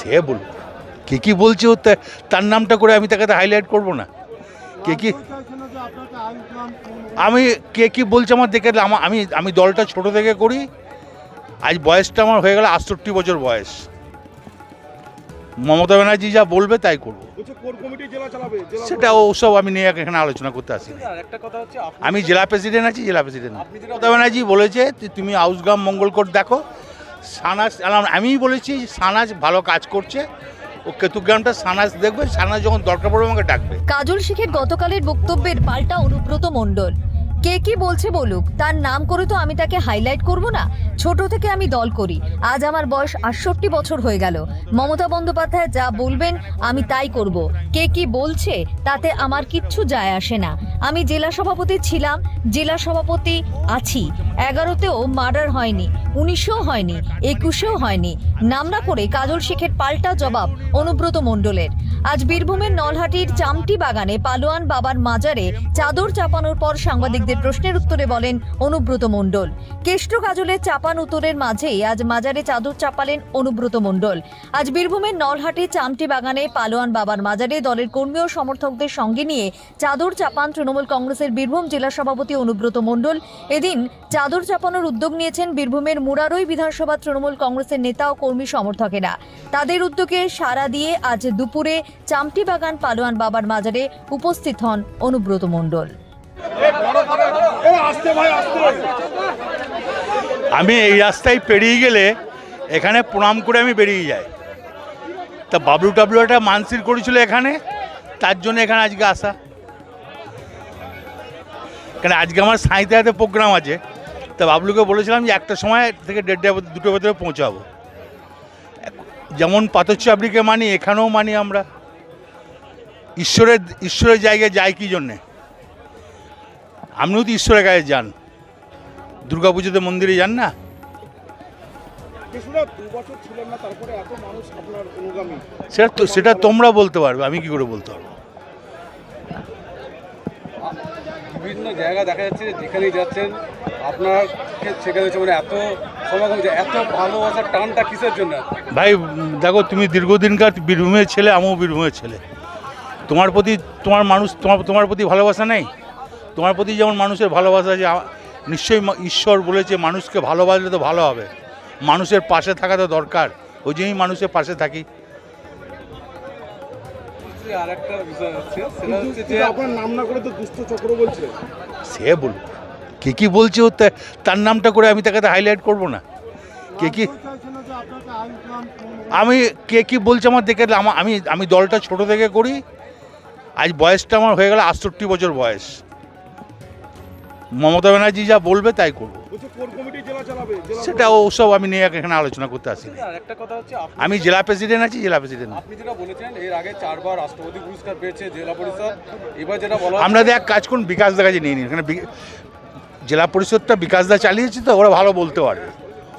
সে বলুন কে কি বলছে ও তার নামটা করে আমি তাকে হাইলাইট করব না। কে কি আমি কে কি বলছে আমার দেখে আমা- আমি আমি দলটা ছোট থেকে করি। আজ বয়সটা আমার হয়ে গেল আটষট্টি বছর বয়স। মমতা ব্যানার্জি যা বলবে তাই করব। বলছে কোর কমিটি জেলা চালাবে? জেলা সেটা ওসব আমি নিয়ে এখানে আলোচনা করতে আসি আর একটা কথা আমি জেলা প্রেসিডেন্ট আছি জেলা প্রেসিডেন্ট মমতা ব্যানার্জি বলেছে যে তুমি আউসগ্রাম মঙ্গলকোট দেখো আলাম- আমিই বলেছি, সানাজ ভালো কাজ করছে। ও কেতুগ্রামটা সানাজ দেখবে, সানাজ যখন দরকার পড়বে আমাকে ডাকবে। কাজল শিখের গতকালের বক্তব্যের পাল্টা অনুব্রত মণ্ডল। কে কি বলছে বলুক, তার নাম করে তো আমি তাকে হাইলাইট করব না। ছোট থেকে আমি দল করি। আজ আমার বয়স আটষট্টি বছর হয়ে গেল। মমতা বন্দ্যোপাধ্যায় যা বলবেন, আমি তাই করব। কে কি বলছে, তাতে আমার কিচ্ছু যায় আসে না। আমি জেলা সভাপতি ছিলাম, জেলা সভাপতি আছি। এগারোতেও মার্ডার হয়নি, উনিশেও হয়নি, একুশেও হয়নি। নাম না করে কাজল শেখের পাল্টা জবাব অনুব্রত মণ্ডলের। আজ বীরভূমের নলহাটির চামটি বাগানে পালোয়ান বাবার মাজারে চাদর চাপানোর পর সাংবাদিকদের প্রশ্নের উত্তরে বলেন অনুব্রত মণ্ডল। কেষ্ট কাজলের চাপান উত্তরের মাঝেই আজ মাজারে চাদর চাপালেন অনুব্রত মণ্ডল। আজ বীরভূমের নলহাটি চামটি বাগানে পালোয়ান বাবার মাজারে দলের কর্মী ও সমর্থকদের সঙ্গে নিয়ে চাদর চাপান তৃণমূল কংগ্রেসের বীরভূম জেলা সভাপতি অনুব্রত মণ্ডল। এদিন চাদর চাপানোর উদ্যোগ নিয়েছেন বীরভূমের মুরারই বিধানসভা তৃণমূল কংগ্রেসের নেতা ও কর্মী সমর্থকেরা। তাদের উদ্যোগে সাড়া দিয়ে আজ দুপুরে চামটি বাগান পালোয়ান বাবার মাজারে উপস্থিত হন অনুব্রত মণ্ডল। আমি এই রাস্তায় পেরিয়ে গেলে এখানে প্রণাম করে আমি বেরিয়ে যাই। তা বাবলু টাবলু একটা মানসির করেছিল এখানে, তার জন্য এখানে আজকে আসা। কেন আজকে আমার সাঁইতে হাতে প্রোগ্রাম আছে, তা বাবলুকে বলেছিলাম যে একটা সময় থেকে দেড়টা দুটো ভেতরে পৌঁছাবো। যেমন পাথর চাবড়িকে মানি, এখানেও মানি আমরা। ঈশ্বরের ঈশ্বরের জায়গায় যায় কি জন্যে? আপনিও তো ঈশ্বরের কাছে যান দুর্গা পুজোতে মন্দিরে যান না? সেটা তো সেটা তোমরা বলতে পারবে আমি কি করে বলতে পারব? বিভিন্ন জায়গা দেখা যাচ্ছে যেখানেই যাচ্ছেন আপনার সেখানে মানে এত সমাগম যে এত ভালোবাসার টানটা কিসের জন্য? ভাই দেখো তুমি দীর্ঘদিনকার বীরভূমের ছেলে আমিও বীরভূমের ছেলে। তোমার প্রতি তোমার মানুষ তোমার তোমার প্রতি ভালোবাসা নেই? তোমার প্রতি যেমন মানুষের ভালোবাসা যে নিশ্চয়ই ঈশ্বর বলেছে মানুষকে ভালোবাসলে তো ভালো হবে। মানুষের পাশে থাকা তো দরকার। ওই জন্যই মানুষের পাশে থাকি। আর একটা বিষয় হচ্ছে সেটা কিন্তু হচ্ছে যে কিন্তু আপনার নাম না করে তো দুষ্ট চক্র বলছে। সে বলুক কে কি বলছে ও তার নামটা করে আমি তাকে হাইলাইট করব না। কে কি আমি কে কি বলছে আমার দেখে আমি আমি দলটা ছোট থেকে করি আজ বয়সটা আমার হয়ে গেল আটষট্টি বছর বয়স। মমতা ব্যানার্জি যা বলবে তাই করব। সেটা ওসব আমি নিয়ে এখানে আলোচনা করতে আসি একটা কথা আমি জেলা প্রেসিডেন্ট আছি জেলা প্রেসিডেন্ট। আপনি যেটা বলেছেন এর আগে চারবার রাষ্ট্রপতি পুরস্কার পেয়েছে জেলা পরিষদ। এবার যেটা বলা আমরা দেখ কাজ করুন বিকাশ দা কাছে নিয়ে নিন। এখানে জেলা পরিষদটা বিকাশ দা চালিয়েছে তো ওরা ভালো বলতে পারে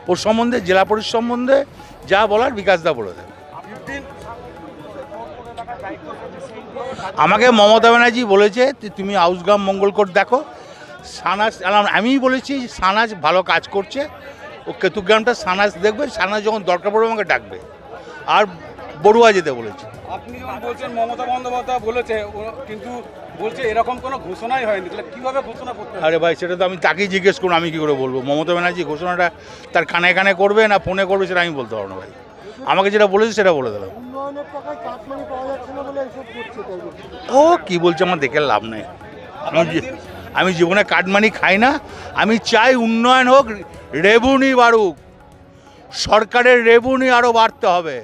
ওর সম্বন্ধে জেলা পরিষদ সম্বন্ধে যা বলার বিকাশ দা বলে দেবে। আমাকে মমতা ব্যানার্জি বলেছে যে তুমি আউসগ্রাম মঙ্গলকোট দেখো। সানাজ আলাম- আমিই বলেছি সানাজ ভালো কাজ করছে। ও কেতুগ্রামটা সানাজ দেখবে সানাজ যখন দরকার পড়বে আমাকে ডাকবে। আর বড়ুয়া যেতে বলেছে। আপনি যখন বলছেন মমতা বন্দ্যোপাধ্যায় বলেছে কিন্তু বলছে এরকম কোনো ঘোষণাই হয়নি। তাহলে কীভাবে ঘোষণা করতে আরে ভাই সেটা তো আমি তাকেই জিজ্ঞেস করুন আমি কী করে বলব? মমতা ব্যানার্জি ঘোষণাটা তার কানে কানে করবে না ফোনে করবে সেটা আমি বলতে পারব না ভাই। আমাকে যেটা বলেছে সেটা বলে দিলাম। ও কি বলছে আমার দেখে লাভ নেই। আমি জীবনে কাটমানি খাই না। আমি চাই উন্নয়ন হোক রেবুনি বাড়ুক। সরকারের রেবুনি আরও বাড়তে হবে।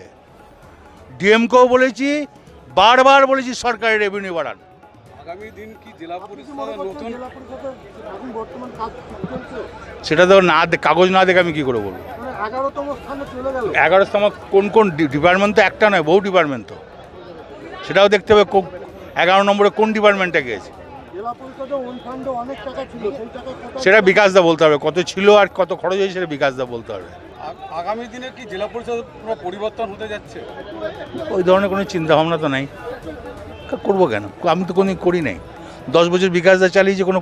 ডিএমকেও বলেছি বারবার বলেছি সরকারের রেভিনিউ বাড়ান। আগামী দিন কি জেলা পরিষদের নতুন সেটা তো না কাগজ না দেখে আমি কি করে বলব? এগারোতম কোন কোন ডিপার্টমেন্ট তো একটা নয় বহু ডিপার্টমেন্ট তো। সেটাও দেখতে হবে কো- এগারো নম্বরে কোন ডিপার্টমেন্টে গিয়েছে। জেলা পরিষদে ওন ফান্ডে অনেক টাকা ছিল সেই টাকা কত সেটা বিকাশ দা বলতে হবে কত ছিল আর কত খরচ হয়েছে সেটা বিকাশ দা বলতে হবে। আগামী দিনে কি জেলা পরিষদ পরিবর্তন হতে যাচ্ছে? ওই ধরনের কোনো চিন্তা ভাবনা তো নাই। করব কেন? আমি তো কোনো করি নাই। দশ বছর বিকাশ দা চালিয়েছে কোনো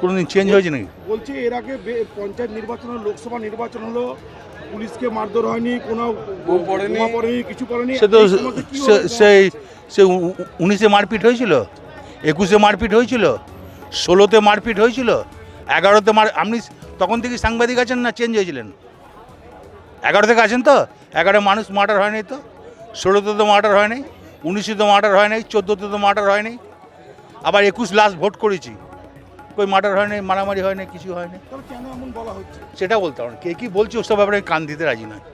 কোনো দিন চেঞ্জ হয়েছে নাকি? বলছি এর আগে পঞ্চায়েত নির্বাচন হলো লোকসভা নির্বাচন হলো পুলিশকে মারধর হয়নি কোনো বোম পড়েনি। কিছু পড়েনি সে তো? সেই সে উনিশে মারপিট হয়েছিল? একুশে মারপিট হয়েছিল? ষোলোতে মারপিট হয়েছিল? এগারোতে মার আপনি তখন থেকে সাংবাদিক আছেন না চেঞ্জ হয়েছিলেন? এগারো থেকে আছেন তো? এগারো মানুষ মার্ডার হয়নি তো? ষোলোতে তো মার্ডার হয়নি উনিশে তো মার্ডার হয় নাই চোদ্দোতে তো মার্ডার হয়নি। আবার একুশ লাস্ট ভোট করেছি। কই মার্ডার হয়নি মারামারি হয় হয়নি কিছু হচ্ছে? সেটা বলতে পারেন না। কে কী বলছে ওসব ব্যাপারে কান দিতে রাজি নয়